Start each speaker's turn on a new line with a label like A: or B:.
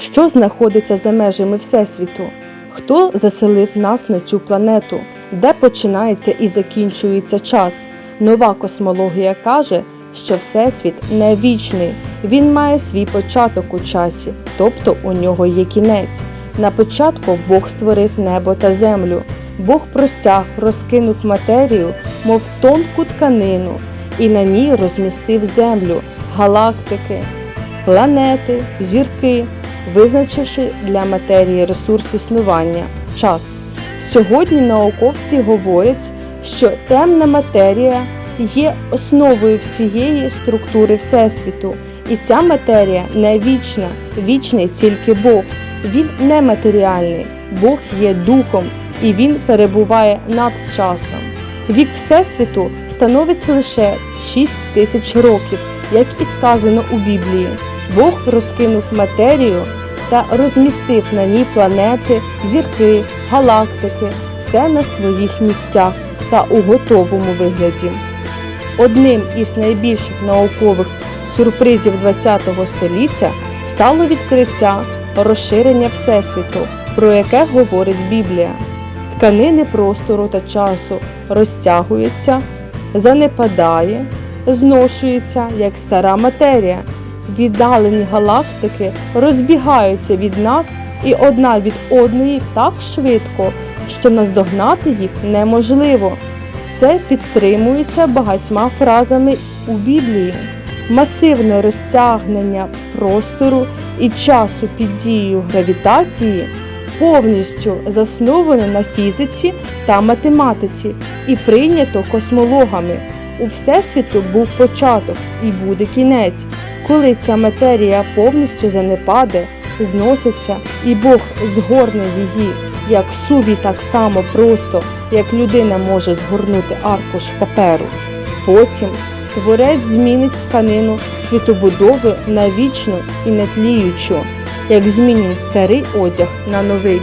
A: Що знаходиться за межами Всесвіту? Хто заселив нас на цю планету? Де починається і закінчується час? Нова космологія каже, що Всесвіт не вічний, він має свій початок у часі, тобто у нього є кінець. На початку Бог створив небо та землю. Бог простяг, розкинув матерію, мов тонку тканину, і на ній розмістив землю, галактики, планети, зірки, визначивши для матерії ресурс існування час. Сьогодні науковці говорять, що темна матерія є основою всієї структури Всесвіту, і ця матерія не вічна, вічний тільки Бог. Він нематеріальний, Бог є духом, і він перебуває над часом. Вік Всесвіту становиться лише 6 тисяч років, як і сказано у Біблії. Бог розкинув матерію та розмістив на ній планети, зірки, галактики, все на своїх місцях та у готовому вигляді. Одним із найбільших наукових сюрпризів ХХ століття стало відкриття розширення Всесвіту, про яке говорить Біблія. Тканини простору та часу розтягуються, занепадає, зношується як стара матерія. Віддалені галактики розбігаються від нас і одна від одної так швидко, що наздогнати їх неможливо. Це підтримується багатьма фразами у Біблії. Масивне розтягнення простору і часу під дією гравітації повністю засноване на фізиці та математиці і прийнято космологами. У Всесвіту був початок і буде кінець, коли ця матерія повністю занепаде, зноситься, і Бог згорне її, як суві так само просто, як людина може згорнути аркуш паперу. Потім творець змінить тканину світобудови на вічну і нетліючу, як змінюють старий одяг на новий.